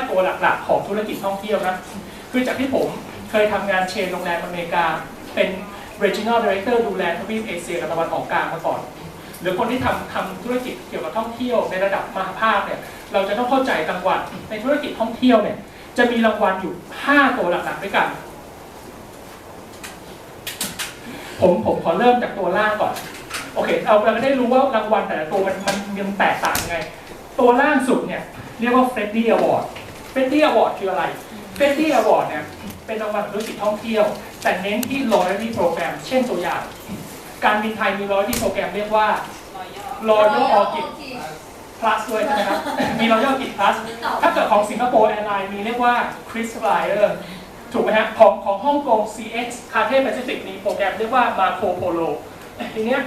5 ตัวหลักๆ ของธุรกิจท่องเที่ยวนะ คือจากที่ผมเคยทำงานเชนโรงแรมอเมริกา เป็น regional director ดูแลทวีปเอเชียกับตะวันออกกลางมาก่อน หรือคนที่ทำทำธุรกิจเกี่ยวกับท่องเที่ยวในระดับมหาภาคเนี่ย เราจะต้องเข้าใจรางวัลในธุรกิจท่องเที่ยวเนี่ย จะมีรางวัลอยู่ 5 ตัวหลักๆด้วยกัน ผมผมขอเริ่มจากตัวล่างก่อน โอเค เอาเราก็ได้รู้ว่ารางวัลแต่ละตัวมันมันมันแตกต่างยังไง ตัวล่างสุดเนี่ยเรียกว่า Fred Award e d d y Award f r e d d y Award คืออะไร f r e d d y Award เนี่ยเป็นรางวัลธุรกิจท่องเที่ยว แต่เน้นที่ loyalty program เช่นตัวอย่าง การบินไทยมี loyalty program เรียกว่า Royal Orchid Plus ด้วยใช่ไหมครับ มี Royal Orchid Plus ถ้าเกิดของสิงคโปร์แอร์ไลน์มีเรียกว่า Chris Flyer ถูกไหมฮะของของฮ่องกง CX Cathay Pacific มีโปรแกรมเรียกว่า Marco Polo ทีเนี้ย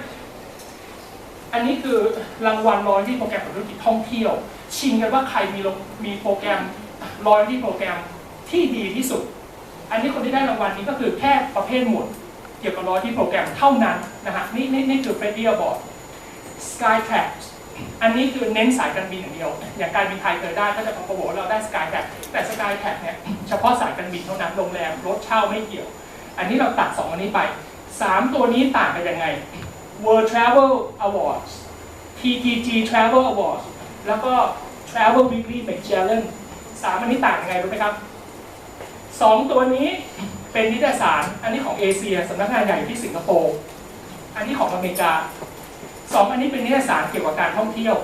อันนี้คือรางวัลรอยที่โปรแกรมของธุรกิจท่องเที่ยว ชิงกันว่าใครมีมีโปรแกรม รอยที่โปรแกรมที่ดีที่สุด อันนี้คนที่ได้รางวัลนี้ก็คือแค่ประเภทหมวดเกี่ยวกับรอยที่โปรแกรมเท่านั้นนะฮะนี่นี่นี่คือเฟรดดี้บอร์ด Skytrack อันนี้คือเน้นสายการบินอย่างเดียว อย่างการบินไทยเคยได้ก็จะโปรโมทว่าเราได้ Skytrack แต่ Skytrack เนี่ยเฉพาะสายการบินเท่านั้นโรงแรมรถเช่าไม่เกี่ยว อันนี้เราตัดสองอันนี้ไปสามตัวนี้ต่างกันยังไง World Travel Awards TTG Travel Awards แล้วก็ Travel Weekly Magellan สามอันนี้ต่างยังไงรู้ไหมครับสองตัวนี้เป็นนิตยสาร อันนี้ของเอเชียสำนักงานใหญ่ที่สิงคโปร์อันนี้ของอเมริกาสองอันนี้เป็นนิตยสารเกี่ยวกับการท่องเที่ยว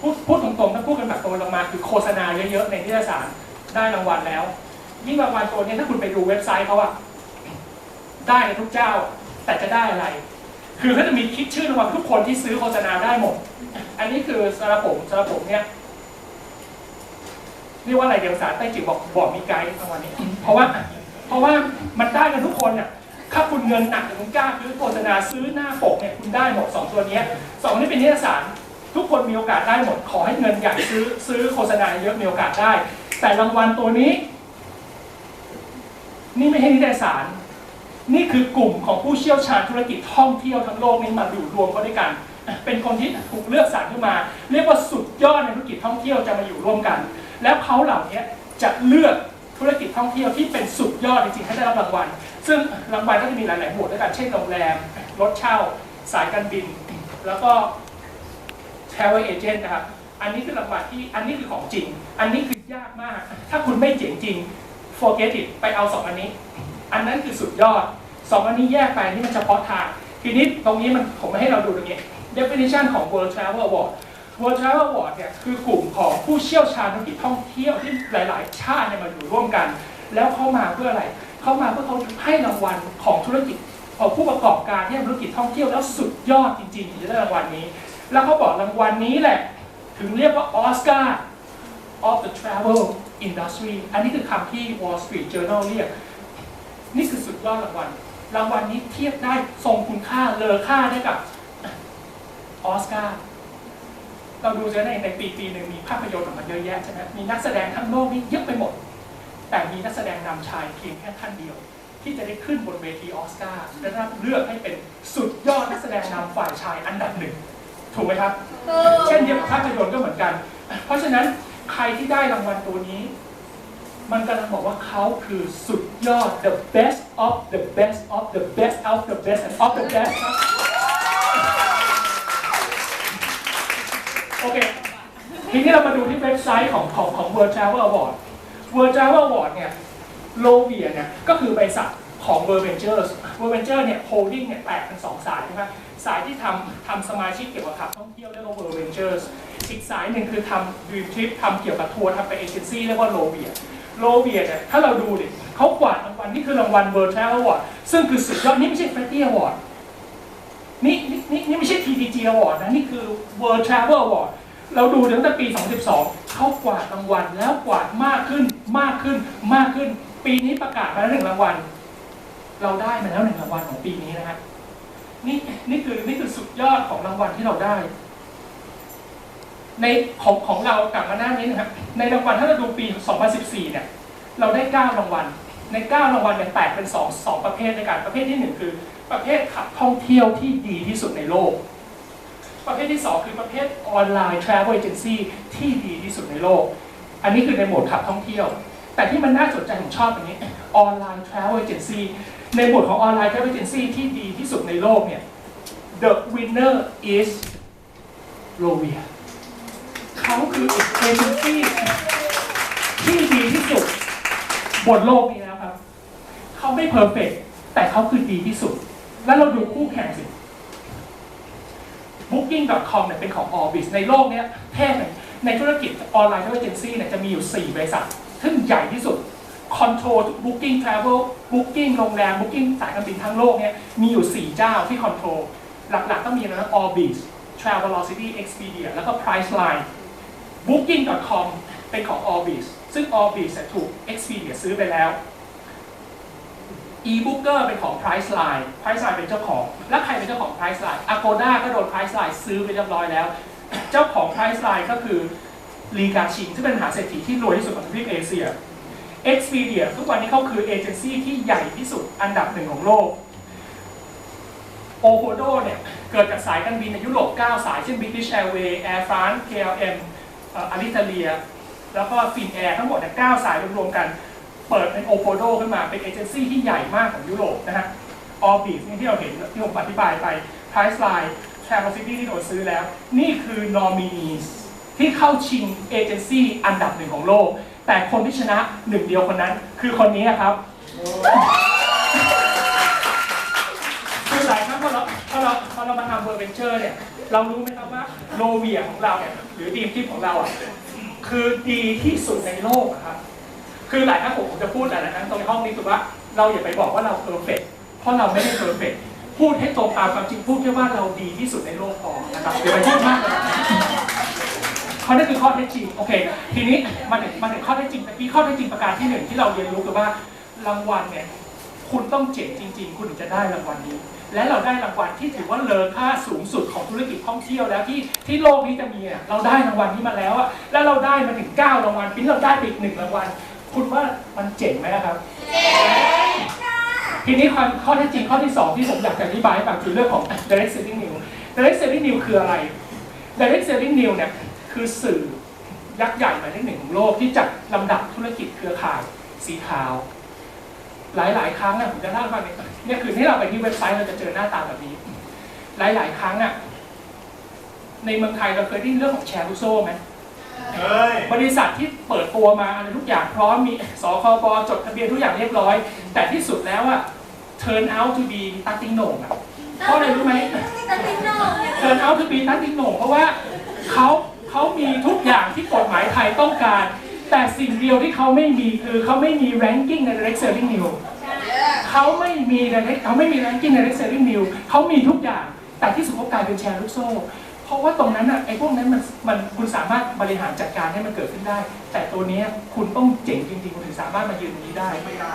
พูดพูดตรงๆถ้าพูดกันแบบตรงลงมาคือโฆษณาเยอะๆในนิตยสารได้รางวัลแล้ว ยิ่งรางวัลตัวนี้ถ้าคุณไปดูเว็บไซต์เขาอะได้ทุกเจ้าแต่จะได้อะไร คือเขาจะมีคิดชื่อรางวัลทุกคนที่ซื้อโฆษณาได้หมด อันนี้คือสำหรับผมสำหรับผมเนี่ย เรียกว่าอะไรเดี๋ยวภาษาใต้จิ๋วบอกบอกมีไกด์รางวัลนี้ เพราะว่า เพราะว่ามันได้กันทุกคนน่ะถ้าคุณเงินหนักคุณกล้าซื้อโฆษณาซื้อหน้าปกเนี่ยคุณได้หมดสองตัวนี้สองนี้เป็นนิตยสารทุกคนมีโอกาสได้หมด ขอให้เงินใหญ่ซื้อซื้อโฆษณาเยอะมีโอกาสได้ แต่รางวัลตัวนี้ นี่ไม่ใช่นิตยสาร นี่คือกลุ่มของผู้เชี่ยวชาญธุรกิจท่องเที่ยวทั้งโลกนี้มาอยู่รวมเขาด้วยกัน เป็นคนที่ถูกเลือกสรรขึ้นมา เรียกว่าสุดยอดในธุรกิจท่องเที่ยวจะมาอยู่ร่วมกัน แล้วเขาเหล่านี้จะเลือกธุรกิจท่องเที่ยวที่เป็นสุดยอดจริงๆให้ได้รับรางวัล ซึ่งรางวัลก็จะมีหลายๆหมวดด้วยกัน เช่นโรงแรม รถเช่า สายการบิน แล้วก็ travel agent นะครับ อันนี้คือรางวัลที่ อันนี้คือของจริง อันนี้คือยากมาก ถ้าคุณไม่เจ๋งจริง forget it ไปเอาสองอันนี้ อันนั้นคือสุดยอดสองอันนี้แยกไปนี่มันเฉพาะทาง ทีนี้ตรงนี้มันผมไม่ให้เราดูตรงนี้ definition ของ World Travel Award World Travel Award เนี่ยคือกลุ่มของผู้เชี่ยวชาญธุรกิจท่องเที่ยวที่หลาย ๆ ชาติเนี่ยมาอยู่ร่วมกัน แล้วเข้ามาเพื่ออะไร เข้ามาเพื่อเขาให้รางวัลของธุรกิจของผู้ประกอบการที่ธุรกิจท่องเที่ยวแล้วสุดยอดจริงๆถึงจะได้รางวัลนี้ แล้วเขาบอกรางวัลนี้แหละ ถึงเรียกว่าออสการ์ of the travel industry อันนี้คือคำที่ Wall Street Journal เรียก นี่คือสุดยอดรางวัล รางวัลนี้เทียบได้ทรงคุณค่าเลอค่าได้กับออสการ์ เราดูจะในในปีปีหนึ่งมีภาพยนตร์ออกมาเยอะแยะใช่ไหมมีนักแสดงทั้งโลกนี่เยอะไปหมด แต่มีนักแสดงนำชายเพียงแค่ท่านเดียว ที่จะได้ขึ้นบนเวทีออสการ์และได้รับเลือกให้เป็นสุดยอดนักแสดงนำฝ่ายชายอันดับหนึ่งถูกไหมครับ เช่นเดียวกับภาพยนตร์ก็เหมือนกัน เพราะฉะนั้นใครที่ได้รางวัลตัวนี้ มันกำลังบอกว่าเขาคือสุดยอด the best of the best of the best of the best and of the best โอเค ทีนี้เรามาดูที่เว็บไซต์ของของของ World Travel Award World Travel Award เนี่ยโลเวียเนี่ยก็คือบริษัทของ World Ventures World Venture เนี่ยโฮลดิ้งเนี่ยแตกเป็นสองสายใช่ไหมสายที่ทำทำสมาชิกเกี่ยวกับขับท่องเที่ยวเรียกว่า World Ventures อีกสายหนึ่งคือทำ Dream Trip ทำเกี่ยวกับทัวร์ทำเป็นเอเจนซี่เรียกว่าโลเวียโลเวียเนี่ยถ้าเราดูดิเขากวาดรางวัลนี่คือรางวัล World Travel Award ซึ่งคือสุดยอดนี่ไม่ใช่ f r e d d y Award นี่นี่นี่นี่ไม่ใช่ TTG Award นะนี่คือ World Travel Award เราดูตั้งแต่ปี 2012 เขากวาดรางวัลแล้วกวาดมากขึ้นมากขึ้นมากขึ้น ปีนี้ประกาศมาแล้วหนึ่งรางวัล เราได้มาแล้วหนึ่งรางวัลของปีนี้นะฮะนี่นี่คือนี่คือสุดยอดของรางวัลที่เราได้ ในของของเรากลับมาหน้านี้นะครับ ในรางวัลถ้าเราดูปี 2014 เนี่ย เราได้ 9 รางวัล ใน 9 รางวัลเนี่ยแตกเป็น 2 2 ประเภทด้วยกัน ประเภทที่หนึ่งคือ ประเภทขับท่องเที่ยวที่ดีที่สุดในโลก ประเภทที่ 2 คือประเภทออนไลน์ travel agency ที่ดีที่สุดในโลก อันนี้คือในโหมดขับท่องเที่ยว แต่ที่มันน่าสนใจผมชอบอันนี้ออนไลน์ travel agency ในโหมดของออนไลน์ travel agency ที่ดีที่สุดในโลกเนี่ย the winner is Rovia เขาคือเอเจนซี่ที่ดีที่สุดบนโลกนี้แล้วครับ เขาไม่เพอร์เฟกแต่เขาคือดีที่สุด แล้วเราดูคู่แข่งสิ Booking.com เนี่ยเป็นของ Orbis ในโลกเนี้ยแทบเนี่ยในธุรกิจออนไลน์เอเจนซี่เนี่ยจะมีอยู่ 4 บริษัทซึ่งใหญ่ที่สุด Control Booking Travel Booking โรงแรม Booking สายการบินทั้งโลกเนี่ยมีอยู่ 4 เจ้าที่ Control หลักๆก็มีนะ Orbis Travelocity Expedia แล้วก็ Priceline Booking.com เป็นของ Orbis ซึ่ง Orbis ถูก Expedia ซื้อไปแล้ว e-booker เป็นของ Priceline Priceline เป็นเจ้าของ แล้วใครเป็นเจ้าของ Priceline Agoda ก็โดน Priceline ซื้อไปเรียบร้อยแล้ว เจ้าของ Priceline ก็คือลีกาชิงซึ่งเป็นมหาเศรษฐีที่รวยที่สุดของทวีปเอเชีย Expedia ทุกวันนี้เขาคือเอเจนซี่ที่ใหญ่ที่สุดอันดับหนึ่งของโลกโอโ d โดเนี่ยเกิดจากสายการบินในยุโรป 9 สายเช่น British Airways Air France KLM อ l ลิ t าเลีย แล้วก็ฟินแอร์ทั้งหมดเนี่ย9สายรวมๆกัน เปิดเป็นโอโ d โดขึ้นมาเป็นเอเจนซี่ที่ใหญ่มากของยุโรปนะฮะออบิสที่เราเห็นที่ผมอธิบายไป Priceline Travelocity ที่โดนซื้อแล้ว นี่คือ nominees ที่เข้าชิงเอเจนซี่อันดับหนึ่งของโลก แต่คนที่ชนะหนึ่งเดียวคนนั้น คือคนนี้ครับคือหลายครั้งพอเราพอเราพอเรามาทำเวอร์เวนเจอร์เนี่ย เรารู้ไหมครับว่าโนเวียของเราเนี่ยหรือทีมที่ของเราอะคือดีที่สุดในโลกอะครับ คือหลายครั้งผมจะพูดหลายครั้งตรงในห้องนี้คือว่าเราอย่าไปบอกว่าเราเพอร์เฟกเพราะเราไม่ได้เพอร์เฟกพูดให้ตรงตามความจริงพูดแค่ว่าเราดีที่สุดในโลกพอนะครับอย่าไปพูดมากเลยเพราะนั่นคือข้อเท็จจริงโอเค ทีนี้มาถึงมาถึงข้อเท็จจริงแต่พี่ข้อเท็จจริงประการที่หนึ่งที่เราเรียนรู้คือว่ารางวัลเนี่ยคุณต้องเจ๋งจริง ๆ คุณถึงจะได้รางวัลนี้ และเราได้รางวัลที่ถือว่าเลอค่าสูงสุดของธุรกิจท่องเที่ยวแล้วที่ที่โลกนี้จะมีอะเราได้รางวัลนี้มาแล้วอะแล้วเราได้มาถึง9รางวัลปิ้นเราได้ไปอีกหนึ่งรางวัล คุณว่ามันเจ๋งไหมนะครับทีนี้ข้อข้อเท็จจริงข้อที่ 2 ที่ผมอยากจะอธิบายให้ฟังคือเรื่องของ direct selling news direct selling news คืออะไร direct selling news เนี่ยคือสื่อยักษ์ใหญ่หมายเลขหนึ่งของโลกที่จัดลำดับธุรกิจเครือข่ายสีขาว หลายๆ ครั้งอะผมจะเล่าให้ฟังเนี่ยเนี่ยคือที่เราไปที่เว็บไซต์เราจะเจอหน้าตาแบบนี้ หลายๆ ครั้งอะในเมืองไทยเราเคยได้ยินเรื่องของแชร์ลูกโซ่ไหมเฮ้ย บริษัทที่เปิดตัวมาอะไรทุกอย่างพร้อมมีสคบจดทะเบียนทุกอย่างเรียบร้อย แต่ที่สุดแล้วอะ turn out to be ตัดติงโหน่งอะเพราะอะไรรู้ไหม turn out to be ตัดติงโหน่งเพราะว่าเขาเขามีทุกอย่างที่กฎหมายไทยต้องการ แต่สิ่งเดียวที่เขาไม่มีคือเขาไม่มี ranking ใน direct selling news เขาไม่มี direct เขาไม่มี ranking ใน direct selling news เขามีทุกอย่าง แต่ที่สุดเขากลายเป็นแชร์ลูกโซ่ เพราะว่าตรงนั้นอะไอ้พวกนั้นมันมันคุณสามารถบริหารจัดการให้มันเกิดขึ้นได้ แต่ตัวเนี้ยคุณต้องเจ๋งจริงๆคุณถึงสามารถมายืนตรงนี้ได้ไม่ได้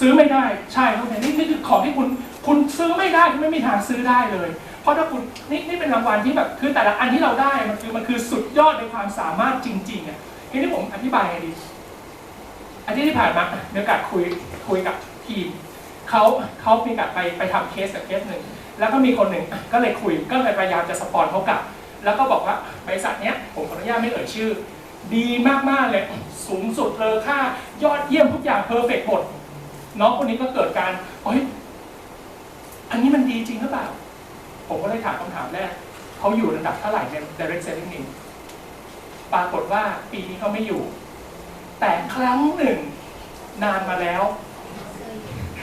ซื้อไม่ได้ใช่ครับนี่นี่คือของที่คุณคุณซื้อไม่ได้คุณไม่มีทางซื้อได้เลย เพราะถ้าคุณนี่นี่เป็นรางวัลที่แบบคือแต่ละอันที่เราได้มันคือมันคือสุดยอดในความสามารถจริงๆอะทีนี้ผมอธิบายไงดีอาทิตย์ที่ผ่านมามีโอกาสคุยคุยกับทีมเขาเขามีโอกาสไปไปทำเคสกับเคสหนึ่ง แล้วก็มีคนหนึ่งก็เลยคุยก็เลยพยายามจะสปอนเขากลับ แล้วก็บอกว่าบริษัทเนี้ยผมขออนุญาตไม่เอ่ยชื่อ ดีมากๆเลยสูงสุดเลอค่ายอดเยี่ยมทุกอย่างเพอร์เฟกหมดน้องคนนี้ก็เกิดการเฮ้ยอันนี้มันดีจริงหรือเปล่า ผมก็เลยถามคำถามแรกเขาอยู่ระดับเท่าไหร่ใน direct selling news ปรากฏว่าปีนี้เขาไม่อยู่ แต่ครั้งหนึ่งนานมาแล้ว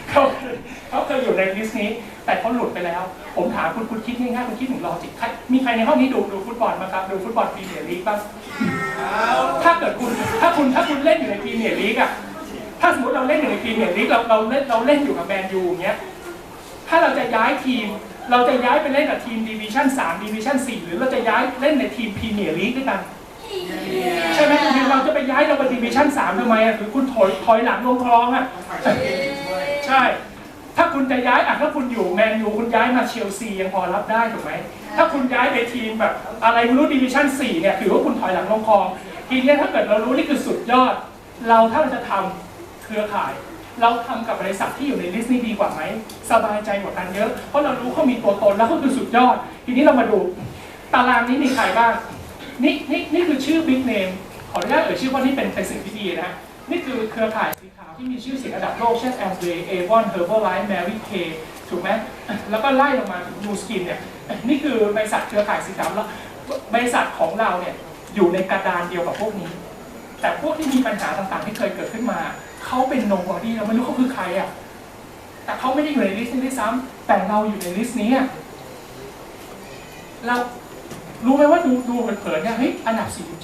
เขาเคยเขาเคยอยู่ในลิสต์นี้ แต่เขาหลุดไปแล้ว ผมถามคุณคุณคิดง่ายๆคุณคิดถึงลอจิกมีใครในห้องนี้ดูดูฟุตบอลไหมครับดูฟุตบอลพรีเมียร์ลีกบ้างถ้าเกิดคุณถ้าคุณถ้าคุณเล่นอยู่ในพรีเมียร์ลีกอะถ้าสมมติเราเล่นอยู่ในพรีเมียร์ลีกเราเราเล่นเราเล่นอยู่กับแมนยูอย่างเงี้ยถ้าเราจะย้ายทีม เราจะย้ายไปเล่นกับทีมดิวิชั่น3ดิวิชั่น4หรือเราจะย้ายเล่นในทีมพรีเมียร์ลีกด้วยกันใช่ไหมคือเราจะไปย้ายเราไปดิวิชั่น3ทำไมอะคือคุณถอยถอยหลังลงคลองอะใช่ ถ้าคุณจะย้ายอะถ้าคุณอยู่แมนยูคุณย้ายมาเชลซียังพอรับได้ถูกไหมถ้าคุณย้ายไปทีมแบบอะไรไม่รู้ดิวิชั่น4เนี่ยถือว่าคุณถอยหลังลงคลองทีเนี้ยถ้าเกิดเรารู้นี่คือสุดยอด เราถ้าเราจะทำเครือข่าย เราทำกับบริษัทที่อยู่ในลิสต์นี้ดีกว่าไหมสบายใจกว่ากันเยอะเพราะเรารู้เขามีตัวตนแล้วก็คือสุดยอด ทีนี้เรามาดู ตารางนี้มีใครบ้างนี่นี่นี่คือชื่อบิ๊กเนมขออนุญาตเอ่ยชื่อว่านี่เป็นเป็นสิ่งที่ดีนะฮะ นี่คือเครือข่ายสีขาวที่มีชื่อเสียงระดับโลกเช่น Amway Avon Herbalife Mary Kay ถูกไหมแล้วก็ไล่ลงมาถึง New Skin เนี่ยนี่คือบริษัทเครือข่ายสีขาวแล้วบริษัทของเราเนี่ยอยู่ในกระดานเดียวกับพวกนี้ แต่พวกที่มีปัญหาต่างๆที่เคยเกิดขึ้นมาเขาเป็นโนบอดี้เราไม่รู้เขาคือใครอะแต่เขาไม่ได้อยู่ในลิสต์นี้ด้วยซ้ำแต่เราอยู่ในลิสต์นี้อะเรารู้ไหมว่าดูดูเผินๆเนี่ยเฮ้ยอันดับ 47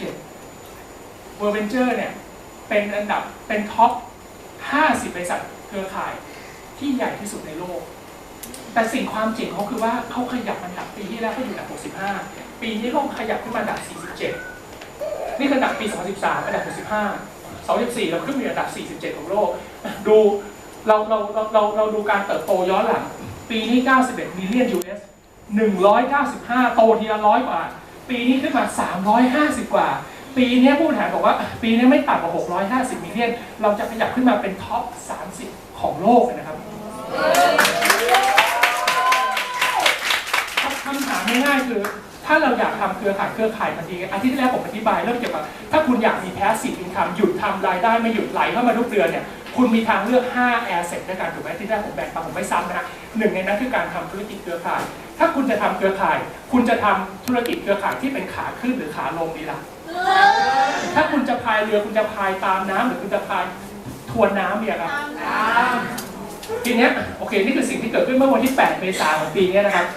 เวอร์เวนเจอร์เนี่ย เป็นอันดับเป็นท็อป 50 บริษัทเครือข่ายที่ใหญ่ที่สุดในโลก แต่สิ่งความเจ๋งเขาคือว่าเขาขยับอันดับปีที่แล้วเขาอยู่อันดับ 65 ปีนี้เขาขยับขึ้นมาอันดับ 47 นี่คืออันดับปี 2013 อันดับ 65 24 เราขึ้นมาอยู่อันดับ 47 ของโลก ดูเราเราเราเราเราดูการเติบโตย้อนหลัง ปีนี้ 91มิลเลียน US 195 โตทีละร้อยกว่า ปีนี้ขึ้นมา 350 กว่า ปีนี้ผู้บริหารบอกว่า ปีนี้ไม่ต่ำกว่า 650 มิลเลียน เราจะขยับขึ้นมาเป็นท็อป 30 ของโลกนะครับคำถามง่ายๆคือถ้าเราอยากทำเครือข่ายเครือข่ายทันทีอาทิตย์ที่แล้วผมอธิบายเรื่องเกี่ยวกับถ้าคุณอยากมีแพสซีฟอินคัมหยุดทำรายได้ไม่หยุดไหลเข้ามาทุกเดือนเนี่ยคุณมีทางเลือก5 asset ด้วยกันถูกไหมที่แรกผมแบ่งมาผมไม่ซ้ำนะหนึ่งในนั้นคือการทำธุรกิจเครือข่าย ถ้าคุณจะทำเครือข่าย คุณจะทำธุรกิจเครือข่ายที่เป็นขาขึ้นหรือขาลงดีล่ะ ถ้าคุณจะพายเรือคุณจะพายตามน้ำหรือคุณจะพายทวนน้ำเนี่ยครับทีเนี้ยโอเคนี่คือสิ่งที่เกิดขึ้นเมื่อวันที่ 8 เมษายนของปีนี้นะครับ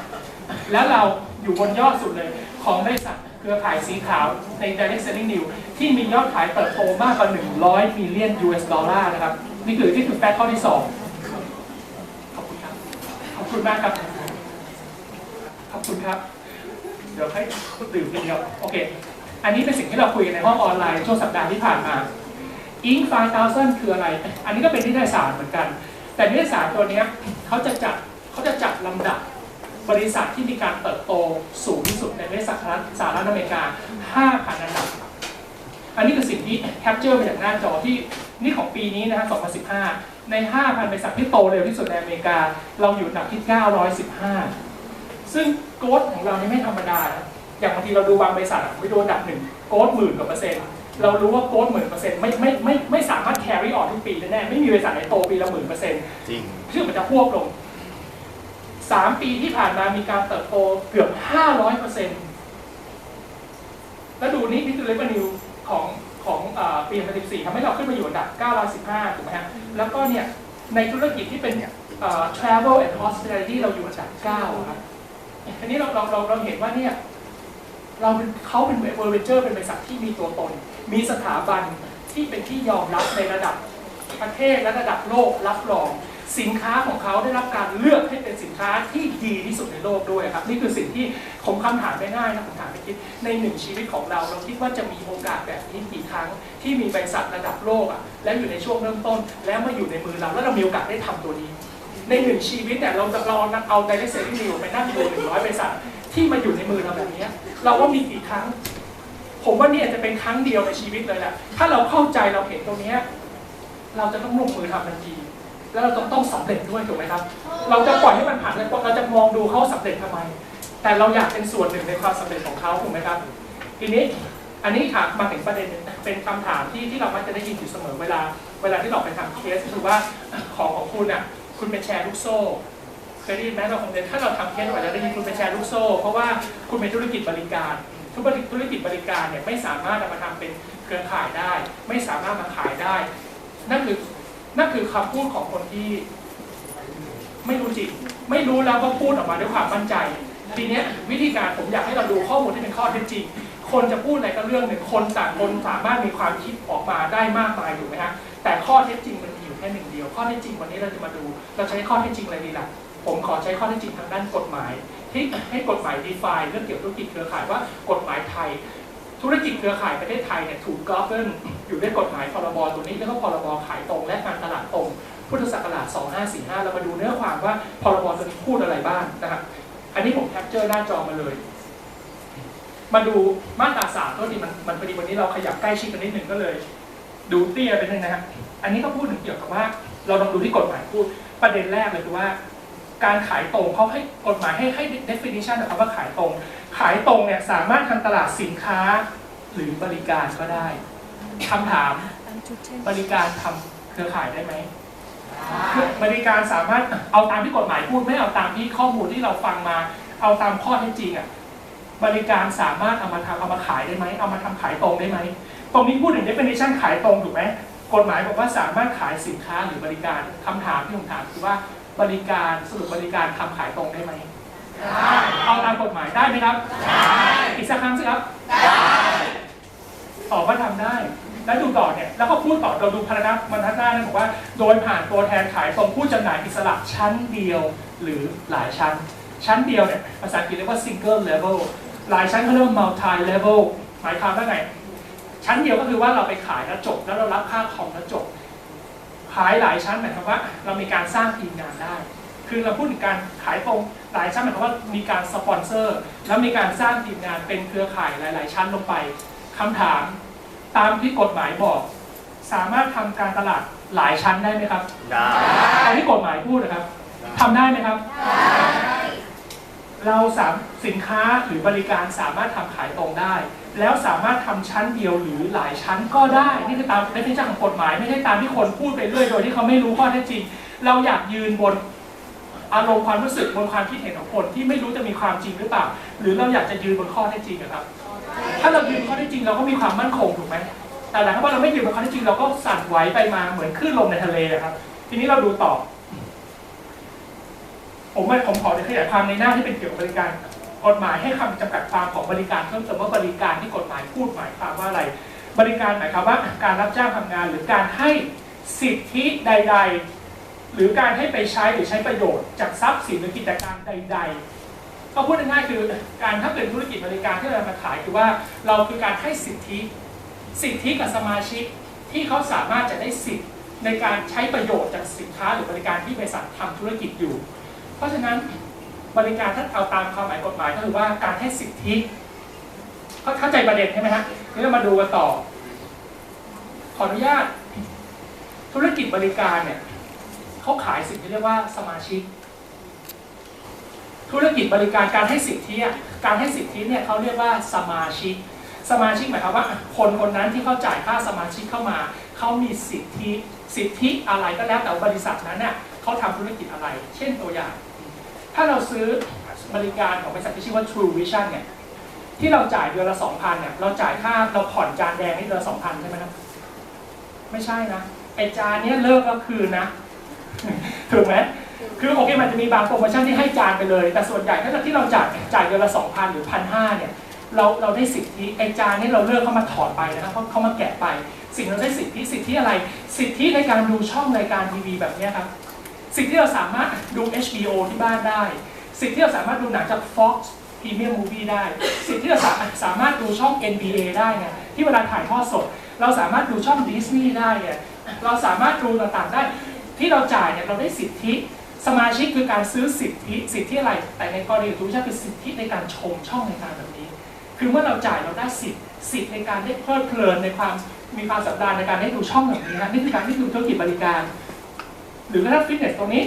แล้วเราอยู่บนยอดสุดเลยของบริษัทเครือข่ายสีขาวใน Direct Selling New ที่มียอดขายเติบโตมากกว่า 100 มิลเลียน US ดอลลาร์นะครับ นี่คือนี่คือแฟกต์ข้อที่ 2 ขอบคุณครับ ขอบคุณมากครับ ขอบคุณครับ เดี๋ยวให้ดื่มทีเดียวโอเค อันนี้เป็นสิ่งที่เราคุยกันในห้องออนไลน์ช่วงสัปดาห์ที่ผ่านมา Inc 5000คืออะไร อันนี้ก็เป็นนิตยสารเหมือนกัน แต่นิตยสารตัวนี้เขาจะจัดเขาจะจัดลำดับบริษัทที่มีการเติบโตสูงที่สุดในประเทศสหรัฐสหรัฐอเมริกา 5,000 อันดับ อันนี้คือสิ่งที่แคปเจอร์มาจากหน้าจอที่นี่ของปีนี้นะฮะ2015 ใน 5,000 บริษัทที่โตเร็วที่สุดในอเมริกา เราอยู่อันดับที่ 915 ซึ่งโกดของเรานี่ไม่ธรรมดานะ อย่างบางทีเราดูบางบริษัทอะไปดูอันดับหนึ่งโกดหมื่นกว่าเปอร์เซ็นต์เรารู้ว่าโกดหมื่นเปอร์เซ็นต์ไม่ไม่ไม่ไม่สามารถแครี่ออกทุกปีแน่ๆไม่มีบริษัทไหนโตปีละหมื่นเปอร์เซ็นต์จริงชื่อมันจะพวบลงสามปีที่ผ่านมามีการเติบโตเกือบ500เปอร์เซ็นต์แล้วดูนี่นี่คือ revenue ของของเอ่อปี 2014ทำให้เราขึ้นมาอยู่อันดับ 915 ถูกไหมฮะ แล้วก็เนี่ย ในธุรกิจที่เป็นเอ่อ travel and hospitality เราอยู่อันดับ 9 ครับ อันนี้เราเราเราเราเห็นว่าเนี่ย เราเป็นเขาเป็นเวอร์เวนเจอร์เป็นบริษัทที่มีตัวตน มีสถาบันที่เป็นที่ยอมรับในระดับประเทศและระดับโลกรับรอง สินค้าของเขาได้รับการเลือกให้เป็นสินค้าที่ดีที่สุดในโลกด้วยครับ นี่คือสิ่งที่ผมคำถามไม่ง่ายนะผมถามไปคิดในหนึ่งชีวิตของเรา เราคิดว่าจะมีโอกาสแบบนี้กี่ครั้ง ที่มีบริษัทระดับโลกอะและอยู่ในช่วงเริ่มต้น แล้วมาอยู่ในมือเราแล้วเรามีโอกาสได้ทำตัวนี้ ในหนึ่งชีวิตเนี่ยเราจะเราเอา direct selling deal ไปนั่งดูหนึ่งร้อยบริษัทที่มาอยู่ในมือเราแบบนี้ เราว่ามีกี่ครั้ง ผมว่าเนี่ยจะเป็นครั้งเดียวในชีวิตเลยแหละถ้าเราเข้าใจเราเห็นตรงเนี้ยเราจะต้องลงมือทำทันทีแล้วเราต้องต้องสำเร็จด้วยถูกไหมครับ เราจะปล่อยให้มันผ่านไปเราจะมองดูเขาสำเร็จทำไม แต่เราอยากเป็นส่วนหนึ่งในความสำเร็จของเขาถูกไหมครับ ทีนี้อันนี้ถามมาถึงประเด็นหนึ่งเป็นคำถามที่ที่เรามักจะได้ยินอยู่เสมอเวลา เวลาที่เราไปทำเคสคือว่าของของคุณอะคุณเป็นแชร์ลูกโซ่เค ยได้ยินไหมเราคงจะถ้าเราทำเคสอาจจะได้ยินคุณเป็นแชร์ลูกโซ่ เพราะว่าคุณเป็นธุรกิจบริการ ธุรกิจธุรกิจบริการเนี่ยไม่สามารถมาทำเป็นเครือข่ายได้ ไม่สามารถมาขายได้ นั่นคือนั่นคือคำพูดของคนที่ ไม่รู้จริงไม่รู้แล้วก็พูดออกมาด้วยความมั่นใจ ทีเนี้ยวิธีการผมอยากให้เราดูข้อมูลที่เป็นข้อเท็จจริงคนจะพูดอะไรก็เรื่องหนึ่งคนต่างคนสามารถมีความคิดออกมาได้มากมายถูกไหมฮะแต่ข้อเท็จจริงมันมีอยู่แค่หนึ่งเดียว ข้อเท็จจริงวันนี้เราจะมาดู เราใช้ข้อเท็จจริงอะไรดีล่ะ ผมขอใช้ข้อเท็จจริงทางด้านกฎหมาย ที่ให้กฎหมาย define เรื่องเกี่ยวกับธุรกิจเครือข่ายว่ากฎหมายไทย ธุรกิจเครือข่ายประเทศไทยเนี่ยถูก govern อยู่ด้วยกฎหมายพรบตัวนี้แล้วก็พรบขายตรง และการตลาดตรง พุทธศักราช 2545 เรามาดูเนื้อความว่าพรบตัวนี้พูดอะไรบ้างนะครับอันนี้ผมแคปเจอร์หน้าจอมาเลยมาดูมาตราสามก็ดีมันมันพอดีวันนี้เราขยับใกล้ชิดกันนิดหนึ่งก็เลย ดูเตี้ยไปนิดนึงนะครับอันนี้ก็พูดถึงเกี่ยวกับว่า เราลองดูที่กฎหมายพูดประเด็นแรกเลยคือว่า การขายตรงเขาให้กฎหมายให้ให้ definition ของคำว่าขายตรง ขายตรงเนี่ยสามารถทำตลาดสินค้าหรือบริการก็ได้คำถามบริการทำเครือข่ายได้ไหมบริการสามารถเอาตามที่กฎหมายพูดไม่เอาตามที่ข้อมูลที่เราฟังมา เอาตามข้อเท็จจริงอะบริการสามารถเอามาทำเอามาขายได้ไหมเอามาทำขายตรงได้ไหมตรงนี้พูดถึง definition ขายตรงถูกไหมกฎหมายบอกว่าสามารถขายสินค้าหรือบริการคำถามที่ผมถามคือว่า บริการสรุปบริการทำขายตรงได้ไหมเอาตามกฎหมายได้ไหมครับอีกสักครั้งสิครับตอบว่าทำได้ แล้วดูต่อเนี่ยแล้วก็พูดต่อเราดูพารานาบรรทัดหน้านั้นบอกว่า โดยผ่านตัวแทนขายตรงผู้จำหน่ายอิสระชั้นเดียวหรือหลายชั้น ชั้นเดียวเนี่ยภาษาอังกฤษเรียกว่า single level หลายชั้นเขาเรียกว่า multi level หมายความว่าไงชั้นเดียวก็คือว่าเราไปขายแล้วจบ แล้วเรารับค่าคอมแล้วจบ ขายหลายชั้นหมายความว่าเรามีการสร้างทีมงานได้ คือเราพูดถึงการขายตรงหลายชั้นหมายความว่ามีการสปอนเซอร์ แล้วมีการสร้างทีมงานเป็นเครือข่ายหลาย ๆ ชั้นลงไปคำถามตามที่กฎหมายบอก สามารถทำการตลาดหลายชั้นได้ไหมครับได้ตามที่กฎหมายพูดนะครับทำได้ไหมครับเราสามสินค้าหรือบริการสามารถทำขายตรงได้ แล้วสามารถทำชั้นเดียวหรือหลายชั้นก็ได้ นี่คือตามในที่ของกฎหมายไม่ใช่ตามที่คนพูดไปเรื่อยโดยที่เขาไม่รู้ข้อเท็จจริง เราอยากยืนบนอารมณ์ความรู้สึกบนความคิดเห็นของคนที่ไม่รู้จะมีความจริงหรือเปล่า หรือเราอยากจะยืนบนข้อเท็จจริงครับ ถ้าเรายืนข้อเท็จจริงเราก็มีความมั่นคงถูกไหมแต่ถ้าว่าเราไม่ยืนบนข้อเท็จจริงเราก็สั่นไหวไปมาเหมือนคลื่นลมในทะเลครับ ทีนี้เราดูต่อ ผมว่ผมขอขยายความในหน้าที่เป็นเกี่ยวกับบริการ กฎหมายให้คำจำกัดความของบริการเพิ่มเติมว่าบริการที่กฎหมายพูดหมายความว่าอะไร บริการหมายความว่าการรับจ้างทำงานหรือการให้สิทธิใด ๆ หรือการให้ไปใช้หรือใช้ประโยชน์ จากทรัพย์สินหรือกิจการใด ๆ ก็พูดง่ายๆคือการถ้าเป็นธุรกิจบริการที่เรามาขายคือว่าเราคือการให้สิทธิ สิทธิกับสมาชิกที่เขาสามารถจะได้สิทธิในการใช้ประโยชน์จากสินค้าหรือบริการที่บริษัททำธุรกิจอยู่ เพราะฉะนั้น บริการถ้าเอาตามความหมายกฎหมายก็คือว่าการให้สิทธิเขาเข้าใจประเด็นใช่ไหมฮะนี่เรามาดูกันต่อ ขออนุญาต ธุรกิจบริการเนี่ยเขาขายสิ่งที่เรียกว่าสมาชิก ธุรกิจบริการการให้สิทธิการให้สิทธิเนี่ยเขาเรียกว่าสมาชิก สมาชิกหมายความว่า คนคนนั้นที่เขาจ่ายค่าสมาชิกเข้ามาเขามีสิทธิสิทธิอะไรก็แล้วแต่บริษัทนั้นเน่ยเขาทำธุรกิจอะไร เช่นตัวอย่าง ถ้าเราซื้อบริการของบริษัทที่ชื่อว่า True Vision เนี่ยที่เราจ่ายเดือนละสองพันเนี่ยเราจ่ายค่าเราผ่อนจานแดงให้เดือนละสองพันใช่ไหมครับไม่ใช่นะไอจานเนี้ยเลิกก็คืนนะถูกไหมคือโอเคมันจะมีบางโปรโมชั่นที่ให้จานไปเลย แต่ส่วนใหญ่ถ้าที่เราจ่ายจ่ายเดือนละสองพันหรือพันห้าเนี่ยเราเราได้สิทธิไอจานนี้เราเลิกเข้ามาถอดไปนะครับเขาเขามาแกะไป สิ่งเราได้สิทธิสิทธิอะไร สิทธิในการดูช่องรายการทีวีแบบนี้ครับ สิ่งที่เราสามารถดู HBO ที่บ้านได้ สิ่งที่เราสามารถดูหนังจาก Fox Premium Movie ได้ สิ่งที่เราสาสามารถดูช่อง NBA ได้ไงที่เวลาถ่ายทอดสด เราสามารถดูช่องดิสนีย์ได้ไงเราสามารถดูต่างๆได้ ที่เราจ่ายเนี่ยเราได้สิทธิสมาชิกคือการซื้อสิทธิสิทธิอะไร แต่ในกรณีของทูวิชั่นคือสิทธิในการชมช่องรายการแบบนี้ คือเมื่อเราจ่ายเราได้สิทธิสิทธิในการได้เพลิดเพลินในความมีความสัปดาห์ในการได้ดูช่องแบบนี้นะนี่คือการที่ดูธุรกิจบริการ หรือกระทั่งฟิตเนสตรงนี้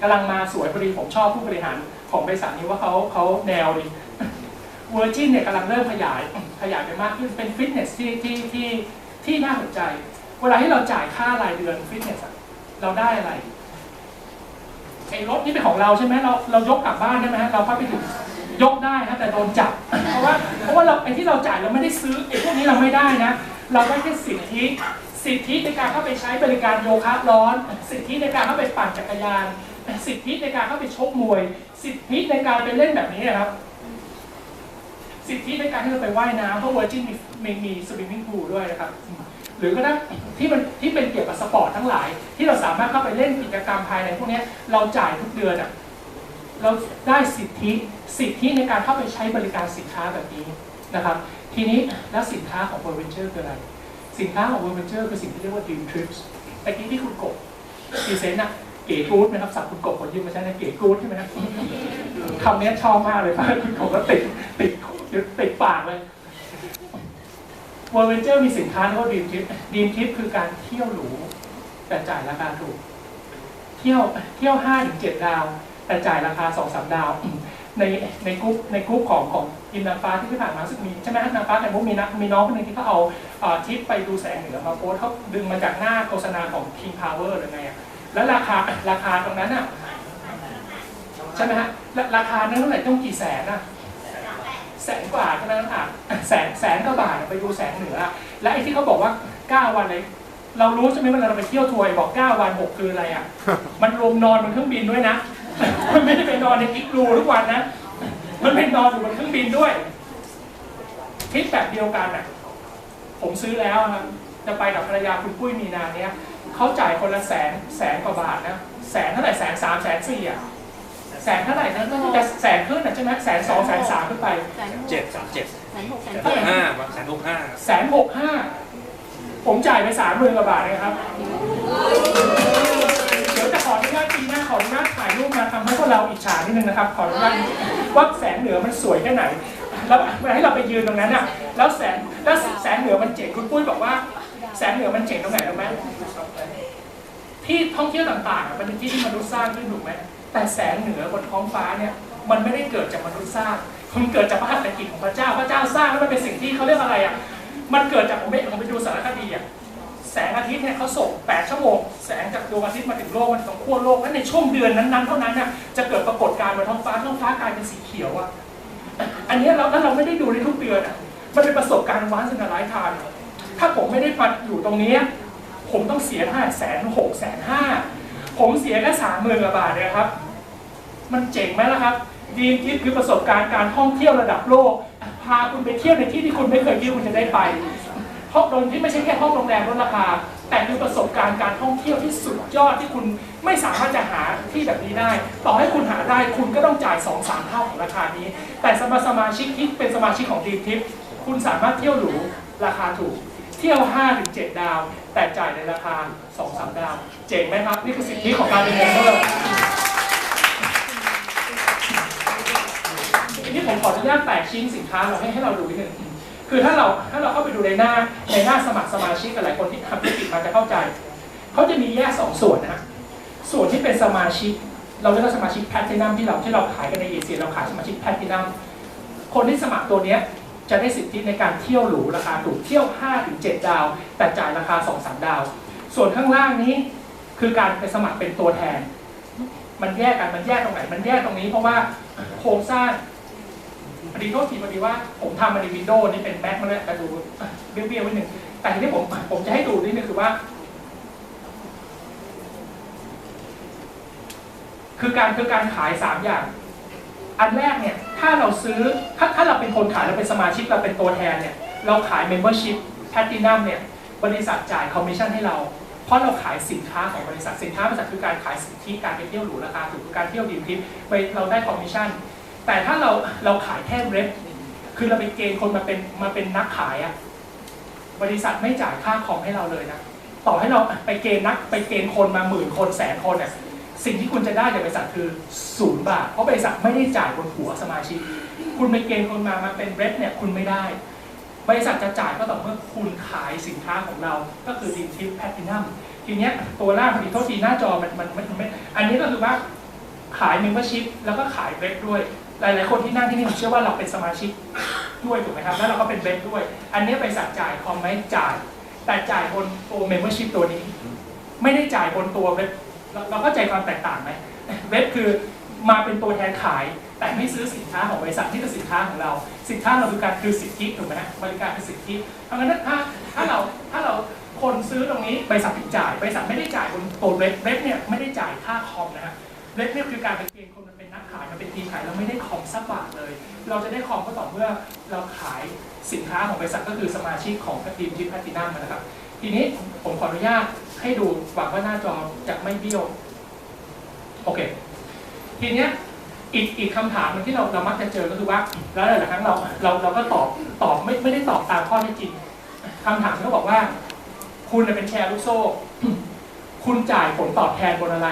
กำลังมาสวยพอดีผมชอบผู้บริหารของบริษัทนี้ว่าเขาเขาแนวดีเวอร์จินเนี่ยกำลังเริ่มขยายขยายไปมากขึ้นเป็นฟิตเนสที่ที่ที่ที่น่าสนใจ เวลาที่เราจ่ายค่ารายเดือนฟิตเนสเราได้อะไรไอ้รถนี่เป็นของเราใช่ไหมเราเรายกกลับบ้านได้ไหมฮะเราเข้าไปถึงยกได้นะแต่โดนจับ เพราะว่าเพราะว่าเราไอ้ที่เราจ่ายเราไม่ได้ซื้อไอ้พวกนี้เราไม่ได้นะ เราได้แค่สิทธิ สิทธิในการเข้าไปใช้บริการโยคะร้อน สิทธิในการเข้าไปปั่นจักรยาน สิทธิในการเข้าไปชกมวย สิทธิในการไปเล่นแบบนี้นะครับ สิทธิในการที่เราไปว่ายน้ำเพราะ Virgin มีมีมีสวิมมิ่งพูลด้วยนะครับ หรือก็ได้ที่มันที่เป็นเกี่ยวกับสปอร์ตทั้งหลาย ที่เราสามารถเข้าไปเล่นกิจกรรมภายในพวกนี้เราจ่ายทุกเดือนอะเราได้สิทธิสิทธิในการเข้าไปใช้บริการสินค้าแบบนี้นะครับ ทีนี้แล้วสินค้าของ World Venture คืออะไร สินค้าของ World Venture คือสิ่งที่เรียกว่า Dream Trips ตะกี้ที่คุณกบพรีเซนต์อะเก๋กู๊ดนะครับสับคุณกบคนยืมมาใช้ในเก๋กู๊ดใช่ไหมครับคำนี้ชอบมากเลยคุณกบก็ติดติดติดปากเลย World Venture มีสินค้าเรียกว่า Dream Trip Dream Trip คือการเที่ยวหรูแต่จ่ายราคาถูก เที่ยวเที่ยวห้าถึงเจ็ดดาว แต่จ่ายราคาสองสามดาว ในในกรุ๊ปในกรุ๊ปของของทีมนางฟ้าที่ผ่านมาซึ่งมีใช่ไหมฮะนางฟ้าแต่พวกมีนักมีน้องคนหนึ่งที่เขาเอาทิปไปดูแสงเหนือมาโพสเขาดึงมาจากหน้าโฆษณาของ King Power หรือไงอะแล้วราคาราคาตรงนั้นอะใช่ไหมฮะราราคานั้นเท่าไหร่ต้องกี่แสนอะแสนกว่าเท่านั้นอะแสนแสนกว่าบาทไปดูแสงเหนือ และไอ้ที่เขาบอกว่า 9 วันเลยเรารู้ใช่ไหมเวลาเราไปเที่ยวทัวร์บอก 9 วัน 6 คืนอะไรอะมันรวมนอนบนเครื่องบินด้วยนะ มันไม่ได้ไปนอนในกิ๊กรูทุกวันนะ มันเป็นนอนอยู่บนเครื่องบินด้วยคิดแบบเดียวกันอะ ผมซื้อแล้วครับ จะไปกับภรรยาคุณปุ้ยมีนาเนี้ยเขาจ่ายคนละแสนแสนกว่าบาทนะ แสนเท่าไหร่แสนสามแสนสี่อะ แสนเท่าไหร่นะจะแสนขึ้นอะใช่ไหมแสนสองแสนสามขึ้นไปแสนหกเจ็ดสามเจ็ดแสนหกแสนแสนเจ็ดห้าแสนหกห้าแสนหกห้าผมจ่ายไปสามหมื่นกว่าบาทเลยครับ เดี๋ยวจะขออนุญาตปีหน้าขออนุญาต ถ่าให้พวกเราอิจฉานิดนึงนะครับขออนุญาตว่าแสงเหนือมันสวยแค่ไหน แล้วให้เราไปยืนตรงนั้นอะแล้วแสงแล้วแสงเหนือมันเจ๋งคุณปุ้ยบอกว่า แสงเหนือมันเจ๋งตรงไหนรู้ไหมที่ท่องเที่ยวต่างๆอะมันเป็นที่ที่มนุษย์สร้างขึ้นถูกไหมแต่แสงเหนือบนท้องฟ้าเนี่ยมันไม่ได้เกิดจากมนุษย์สร้างมันเกิดจากพระหัตถกิจของพระเจ้าพระเจ้าสร้างแล้วมันเป็นสิ่งที่เขาเรียกอะไรอะมันเกิดจากผมไปผมไปดูสารคดีอะ แสงอาทิตย์เนี่ยเขาส่ง 8 ชั่วโมง แสงจากดวงอาทิตย์มาถึงโลกมันต้องขั้วโลก และในช่วงเดือนนั้นๆเท่านั้นน่ะจะเกิดปรากฏการณ์บนท้องฟ้าท้องฟ้ากลายเป็นสีเขียวอะ อันนี้เราแล้วเราไม่ได้ดูในทุกเดือนอะ มันเป็นประสบการณ์วันสนไลฟ์ไทม์ถ้าผมไม่ได้มาอยู่ตรงนี้ ผมต้องเสียห้าแสนหกแสนห้าผมเสียแค่สามหมื่นกว่าบาทเนี่ยครับ มันเจ๋งไหมล่ะครับดีมทิปคือประสบการณ์การท่องเที่ยวระดับโลก พาคุณไปเที่ยวในที่ที่คุณไม่เคยคิดคุณจะได้ไป ห้องโรงที่ไม่ใช่แค่ห้องโรงแรมลดราคา แต่คือประสบการณ์การท่องเที่ยวที่สุดยอดที่คุณไม่สามารถจะหาที่แบบนี้ได้ ต่อให้คุณหาได้คุณก็ต้องจ่าย2อสามเท่าของราคานี้ แต่สำหรับสมาชิกที่เป็นสมาชิกของดีทิปคุณสามารถเที่ยวหรูราคาถูก เที่ยว5ถึง7ดาว แต่จ่ายในราคา 2 3 ดาว เจ๋งไหมครับ นี่คือสิทธิของการเป็นเมมเบอร์ทีนี้ผมขออนุญาตแตกชิ้นสินค้าเราให้ให้เราดูนิดนึง คือถ้าเราถ้าเราเข้าไปดูในหน้าในหน้าสมัครสมาชิกหลายคนที่ทำธุรกิจมาจะเข้าใจเขาจะมีแยกสองส่วนนะฮะส่วนที่เป็นสมาชิก เราเรียกว่าสมาชิกแพลตินัมที่เราที่เราขายกันในเอเชียเราขายสมาชิกแพลตินัมคนที่สมัครตัวเนี้ยจะได้สิทธิในการเที่ยวหรูราคาถูกเที่ยว5ถึง7ดาว แต่จ่ายราคา 2 3 ดาว ส่วนข้างล่างนี้คือการไปสมัครเป็นตัวแทน มันแยกกันมันแยกตรงไหน มันแยกตรงนี้เพราะว่าโครงสร้าง พอดีโทษทีพอดีว่าผมทำมาในวินโดว์นี่เป็นแม็กมาเลยแต่ดูเบี้ยวๆไว้หนึ่งแต่ทีนี้ผมผมจะให้ดูนิดนึงคือว่า คือการคือการขายสามอย่าง อันแรกเนี่ยถ้าเราซื้อถ้าถ้าเราเป็นคนขายเราเป็นสมาชิกเราเป็นตัวแทนเนี่ยเราขาย Membership Platinum เนี่ยบริษัทจ่ายคอมมิชชั่นให้เรา เพราะเราขายสินค้าของบริษัทสินค้าบริษัทคือการขายสิทธิการไปเที่ยวหรูราคาถูกการเที่ยวดีทริปเราได้คอมมิชชั่น แต่ถ้าเราเราขายแค่เรฟคือเราไปเกณฑ์คนมาเป็นมาเป็นนักขายอะบริษัทไม่จ่ายค่าคอมให้เราเลยนะต่อให้เราไปเกณฑ์นักไปเกณฑ์คนมาหมื่นคนแสนคนเนี่ยสิ่งที่คุณจะได้จากบริษัทคือศูนย์บาทเพราะบริษัทไม่ได้จ่ายบนหัวสมาชิก คุณไปเกณฑ์คนมามาเป็นเรฟเนี่ยคุณไม่ได้ บริษัทจะจ่ายก็ต่อเมื่อคุณขายสินค้าของเรา ก็คือดีทิปแพทินัมทีเนี้ยตัวล่างพอดีโทษทีหน้าจอมันมันมันอันนี้ก็คือว่าขาย membership แล้วก็ขายเว็บด้วย หลายๆคนที่นั่งที่นี่ผมเชื่อว่าเราเป็นสมาชิกด้วยถูกไหมครับ แล้วเราก็เป็นเว็บด้วย อันนี้บริษัทจ่ายคอมไหมจ่าย แต่จ่ายบนตัว membership ตัวนี้ ไม่ได้จ่ายบนตัวเว็บเราเข้าใจความแตกต่างไหมเว็บคือมาเป็นตัวแทนขาย แต่ไม่ซื้อสินค้าของบริษัทที่คือสินค้าของเรา สินค้าเราคือการคือสิทธิถูกไหมฮะบริการคือสิทธิเพราะงั้นถ้าถ้าเราถ้าเราคนซื้อตรงนี้บริษัทจ่ายบริษัทไม่ได้จ่ายบนตัวเว็บเว็บเนี่ยไม่ได้จ่ายค่าคอมนะฮะเว็บเนี่ยคือการเป็นเกณฑ์คน เป็นทีมขายเราไม่ได้คอมสักบาทเลย เราจะได้คอมก็ต่อเมื่อเราขายสินค้าของบริษัทก็คือสมาชิกของทีมทิปแพตินัมนะครับ ทีนี้ผมขออนุญาตให้ดูหวังว่าหน้าจอจะไม่เบี้ยวโอเค ทีเนี้ยอีกอีกคำถามหนึงที่เราเรามักจะเจอก็คือว่า แล้วหลายครั้งเราเราเราก็ตอบตอบไม่ไม่ได้ตอบตามข้อเท็จจริงคำถามก็บอกว่า คุณเป็นแชร์ลูกโซ่ คุณจ่ายผลตอบแทนบนอะไร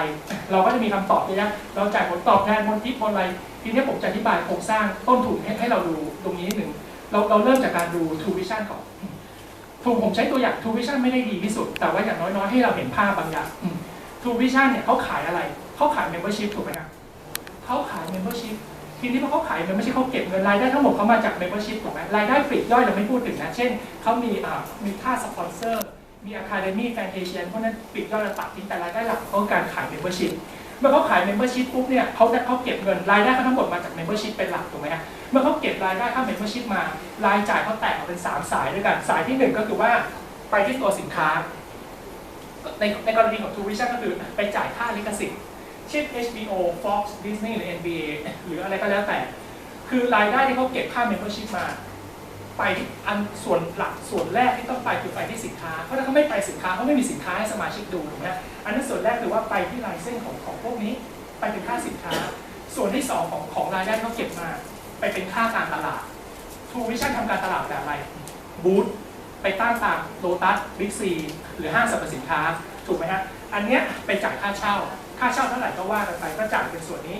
เราก็จะมีคำตอบเลยนะเราจ่ายผลตอบแทนบนทิปบนอะไรทีนี้ผมจะอธิบายโครงสร้างต้นทุนให้ให้เราดูตรงนี้นิดหนึ่งเราเราเริ่มจากการดู True Vision ก่อนถูกผมใช้ตัวอย่าง True Vision ไม่ได้ดีที่สุด แต่ว่าอย่างน้อยๆ ให้เราเห็นภาพบางอย่าง True Vision เนี่ยเขาขายอะไรเขาขาย Membership ถูกไหมครับเขาขาย Membership ทีนี้พอเขาขายมันไม่ใช่เขาเก็บเงินรายได้ทั้งหมดเขามาจาก membership ถูกไหมรายได้ปลีกย่อยเราไม่พูดถึงนะเช่นเขามีอ่ามีค่าสปอนเซอร์ มี Academy f a n t a s i a เพราะนั้นปลีกย่อยเราตัดทิ้งแต่รายได้หลักเขาการขาย membership เมื่อเขาขาย membership ปุ๊บเนี่ยเขาเขาเก็บเงินรายได้เขาทั้งหมดมาจาก membership เป็นหลักถูกไหมฮะเมื่อเขาเก็บรายได้ค่า membership มารายจ่ายเขาแตกออกเป็นสามสายด้วยกันสายที่หนึ่งก็คือว่าไปที่ตัวสินค้า ในในกรณีของ True Vision ก็คือไปจ่ายค่าลิขสิทธิ์เช่น HBO Fox Disney หรือ NBA หรืออะไรก็แล้วแต่ คือรายได้ที่เขาเก็บค่า membership มา ไปที่อันส่วนหลักส่วนแรกที่ต้องไปคือไปที่สินค้า เพราะถ้าเขาไม่ไปสินค้าเขาไม่มีสินค้าให้สมาชิกดูถูกไหมอันนั้นส่วนแรกคือว่าไปที่ลายเส้นของของพวกนี้ ไปเป็นค่าสินค้า ส่วนที่สองของของรายได้เขาเก็บมา ไปเป็นค่าการตลาด True Vision ทำการตลาดแบบอะไรบูธไปตั้งตามโลตัสบิ๊กซีหรือห้างสรรพสินค้าถูกไหมฮะอันเนี้ยไปจ่ายค่าเช่า ค่าเช่าเท่าไหร่ก็ว่ากันไปก็จ่ายเป็นส่วนนี้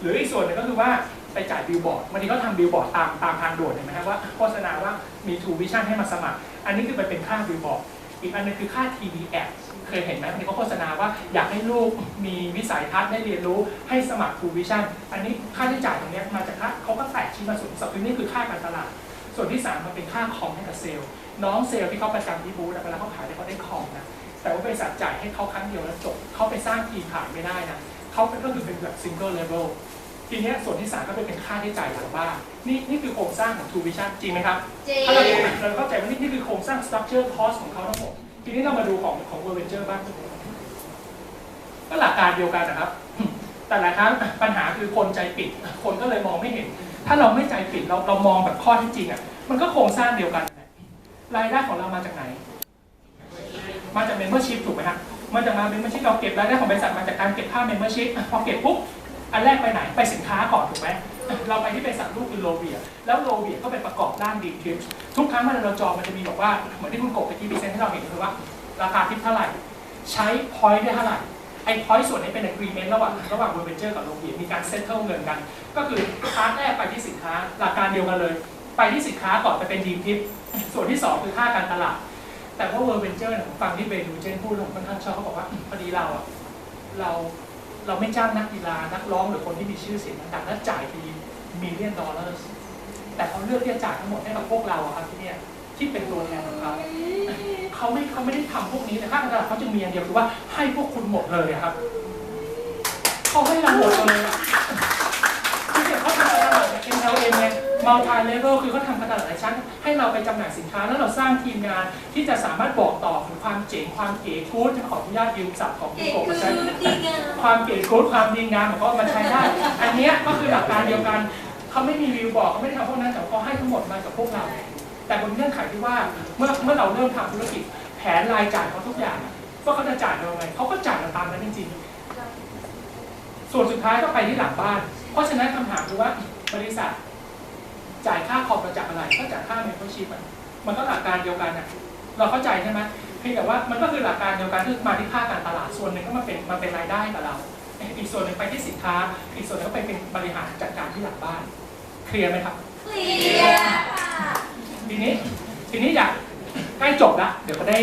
หรืออีกส่วนหนึ่งก็คือว่า ไปจ่ายบิลบอร์ดวันนี้ก็ทำบิลบอร์ดตามตามทางด่วนเห็นไหมครับว่าโฆษณาว่ามี True Vision ให้มาสมัคร อันนี้คือไปเป็นค่าบิลบอร์ดอีกอันนึงคือค่า TV Ad เคยเห็นไหมวันนี้เขาโฆษณาว่าอยากให้ลูกมีวิสัยทัศน์ได้เรียนรู้ให้สมัคร True Vision อันนี้ค่าใช้จ่ายตรงนี้มาจากค่าเขาก็แตกชิ้นมาส่วนสับนี่คือค่าการตลาด ส่วนที่สามมันเป็นค่าคอมให้กับเซลล์น้องเซลล์ที่เขาประจำที่บูธเวลาเขาขายเนี่ยเขาได้คอมนะแต่ว่าบริษัทจ่ายให้เขาครั้งเดียวแล้วจบเขาไปสร้างทีมขายไม่ได้นะเขาก็คือเป็นแบบ single level ทีเนี้ยส่วนที่สามก็เป็นค่าที่จ่ายหลังบ้านนี่นี่คือโครงสร้างของ True Vision จริงไหมครับจริงถ้าเราเราเข้าใจว่านี่นี่คือโครงสร้าง structure cost ของเขาทั้งหมดทีนี้เรามาดูของของ w o r Venture บ้างก็หลักการเดียวกันนะครับ แต่หลายครั้งปัญหาคือคนใจปิด คนก็เลยมองไม่เห็น ถ้าเราไม่ใจปิดเราเรามองแบบข้อเที่จริงอะมันก็โครงสร้างเดียวกันแหละรายได้ของเรามาจากไหน มาจาก membership ถูกไหมฮะมาจากมา membership เราเก็บรายได้ของบริษัทมาจากการเก็บค่า membership พอเก็บปุ๊บ อันแรกไปไหนไปสินค้าก่อนถูกไหมเราไปที่บริษัทลูกคือโลเวียแล้วโลเวียก็ไปประกอบด้านดีทิปทุกครั้งเมื่อเราจอมันจะมีบอกว่าเหมือนที่คุณกบไปที่พรีเซนต์ให้เราเห็นคือว่า ราคาทิปเท่าไหร่ ใช้ point ได้เท่าไหร่ไอ้ point ส่วนนี้เป็น agreement ระหว่างระหว่าง w o r Venture กับโลเวียมีการ settle เงินกัน ก็คือพาร์ทแรกไปที่สินค้าหลักการเดียวกันเลย ไปที่สินค้าก่อนไปเป็นดีทิปส่วนที่สองคือค่าการตลาด แต่ว่าเวอร์เวนเจอร์เนี่ยผมฟังที่เบนูเจนพูดผมค่อนข้างชอบเขาบอกว่าพอดีเราอะเรา เราไม่จ้างนักกีฬานักร้องหรือคนที่มีชื่อเสียงต่างๆแล้วจ่ายทีมิลเลียนดอลลาร์แต่เขาเลือกที่จะจ่ายทั้งหมดให้กับพวกเราอะครับที่เนี่ยที่เป็นตัวแทนของเขาเขาไม่เขาไม่ได้ทำพวกนี้นะค่าการตลาดเขาจะมีอย่างเดียวคือว่าให้พวกคุณหมดเลยอะครับเขาให้เราหมดเลยอะคือเดี๋ยวเขาทำการตลาดจาก MLM ไง multi level คือเขาทำการตลาดหลายชั้น ให้เราไปจำหน่ายสินค้า แล้วเราสร้างทีมงานที่จะสามารถบอกต่อถึงความเจ๋งความเก๋กู๊ดขออนุญาตยืมศัพท์ของพี่กบมาใช้ดีงามความเก๋กู๊ดความดีงามของเขามันใช้ได้ อันเนี้ยก็คือหลักการเดียวกันเขาไม่มีวิวบอกเขาไม่ได้ทำพวกนั้นแต่เขาให้ทั้งหมดมากับพวกเรา แต่บนเงื่อนไขที่ว่าเมื่อเมื่อเราเริ่มทำธุรกิจแผนรายจ่ายเขาทุกอย่างว่าเขาจะจ่ายเราไงเขาก็จ่ายเราตามนั้นจริงๆส่วนสุดท้ายก็ไปที่หลังบ้าน เพราะฉะนั้นคำถามคือว่าบริษัท จ่ายค่าคอมมาจากอะไรก็จากค่าเมมเบอร์ชิพมันมันก็หลักการเดียวกันน่ะเราเข้าใจใช่ไหมเพียงแต่ว่ามันก็คือหลักการเดียวกันคือมาที่ค่าการตลาดส่วนหนึ่งก็มาเป็นมาเป็นรายได้กับเราอีกส่วนหนึ่งไปที่สินค้า อีกส่วนหนึงก็ไปเป็นบริหารจัดการที่หลังบ้าน เคลียร์ไหมครับเคลียร์ค่ะทีนี้ทีนี้อยากใกล้จบละเดี๋ยวก็ได้